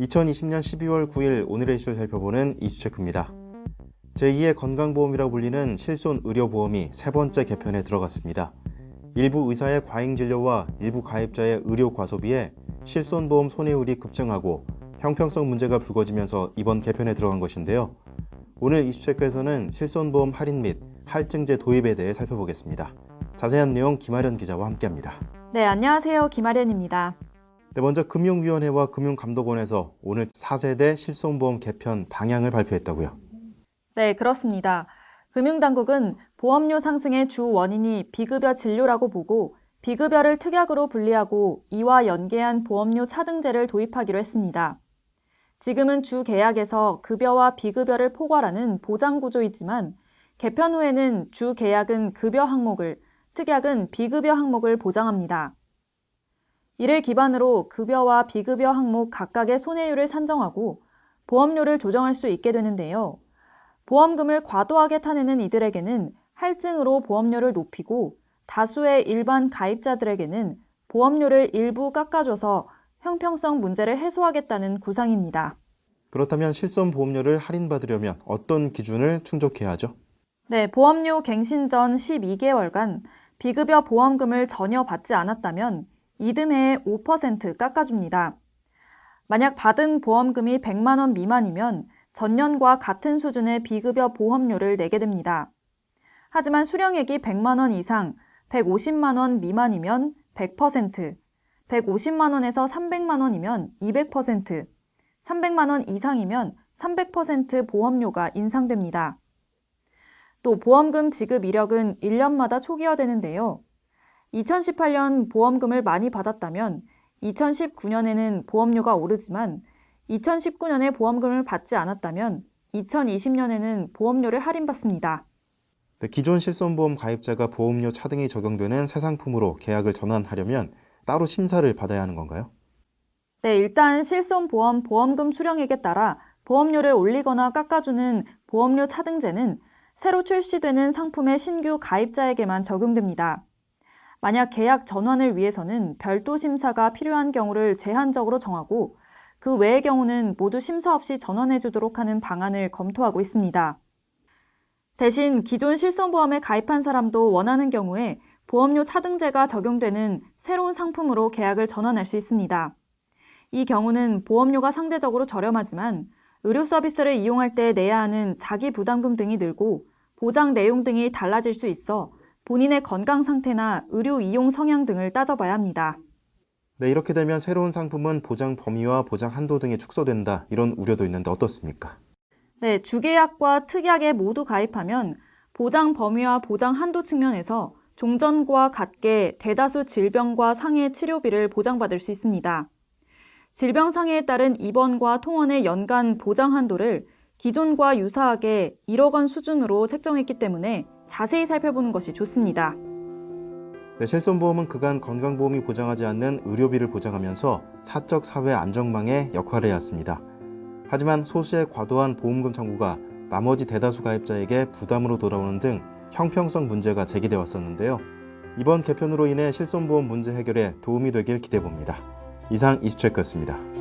2020년 12월 9일 오늘의 이슈를 살펴보는 이슈체크입니다. 제2의 건강보험이라고 불리는 실손 의료보험이 세 번째 개편에 들어갔습니다. 일부 의사의 과잉 진료와 일부 가입자의 의료 과소비에 실손보험 손해율이 급증하고 형평성 문제가 불거지면서 이번 개편에 들어간 것인데요. 오늘 이슈체크에서는 실손보험 할인 및 할증제 도입에 대해 살펴보겠습니다. 자세한 내용 김아련 기자와 함께합니다. 네, 안녕하세요. 김아련입니다. 네, 먼저 금융위원회와 금융감독원에서 오늘 4세대 실손보험 개편 방향을 발표했다고요. 네, 그렇습니다. 금융당국은 보험료 상승의 주 원인이 비급여 진료라고 보고 비급여를 특약으로 분리하고 이와 연계한 보험료 차등제를 도입하기로 했습니다. 지금은 주 계약에서 급여와 비급여를 포괄하는 보장 구조이지만 개편 후에는 주 계약은 급여 항목을, 특약은 비급여 항목을 보장합니다. 이를 기반으로 급여와 비급여 항목 각각의 손해율을 산정하고 보험료를 조정할 수 있게 되는데요. 보험금을 과도하게 타내는 이들에게는 할증으로 보험료를 높이고 다수의 일반 가입자들에게는 보험료를 일부 깎아줘서 형평성 문제를 해소하겠다는 구상입니다. 그렇다면 실손 보험료를 할인받으려면 어떤 기준을 충족해야 하죠? 네, 보험료 갱신 전 12개월간 비급여 보험금을 전혀 받지 않았다면 이듬해에 5% 깎아줍니다. 만약 받은 보험금이 100만 원 미만이면 전년과 같은 수준의 비급여 보험료를 내게 됩니다. 하지만 수령액이 100만 원 이상, 150만 원 미만이면 100%, 150만 원에서 300만 원이면 200%, 300만 원 이상이면 300% 보험료가 인상됩니다. 또 보험금 지급 이력은 1년마다 초기화되는데요. 2018년 보험금을 많이 받았다면 2019년에는 보험료가 오르지만 2019년에 보험금을 받지 않았다면 2020년에는 보험료를 할인받습니다. 네, 기존 실손보험 가입자가 보험료 차등이 적용되는 새 상품으로 계약을 전환하려면 따로 심사를 받아야 하는 건가요? 네, 일단 실손보험 보험금 수령액에 따라 보험료를 올리거나 깎아주는 보험료 차등제는 새로 출시되는 상품의 신규 가입자에게만 적용됩니다. 만약 계약 전환을 위해서는 별도 심사가 필요한 경우를 제한적으로 정하고 그 외의 경우는 모두 심사 없이 전환해 주도록 하는 방안을 검토하고 있습니다. 대신 기존 실손보험에 가입한 사람도 원하는 경우에 보험료 차등제가 적용되는 새로운 상품으로 계약을 전환할 수 있습니다. 이 경우는 보험료가 상대적으로 저렴하지만 의료 서비스를 이용할 때 내야 하는 자기 부담금 등이 늘고 보장 내용 등이 달라질 수 있어 본인의 건강 상태나 의료 이용 성향 등을 따져봐야 합니다. 네, 이렇게 되면 새로운 상품은 보장 범위와 보장 한도 등이 축소된다 이런 우려도 있는데 어떻습니까? 네, 주계약과 특약에 모두 가입하면 보장 범위와 보장 한도 측면에서 종전과 같게 대다수 질병과 상해 치료비를 보장받을 수 있습니다. 질병 상해에 따른 입원과 통원의 연간 보장 한도를 기존과 유사하게 1억 원 수준으로 책정했기 때문에 자세히 살펴보는 것이 좋습니다. 네, 실손보험은 그간 건강보험이 보장하지 않는 의료비를 보장하면서 사적 사회 안정망의 역할을 해왔습니다. 하지만 소수의 과도한 보험금 청구가 나머지 대다수 가입자에게 부담으로 돌아오는 등 형평성 문제가 제기되어 왔었는데요. 이번 개편으로 인해 실손보험 문제 해결에 도움이 되길 기대해 봅니다. 이상 이슈체크였습니다.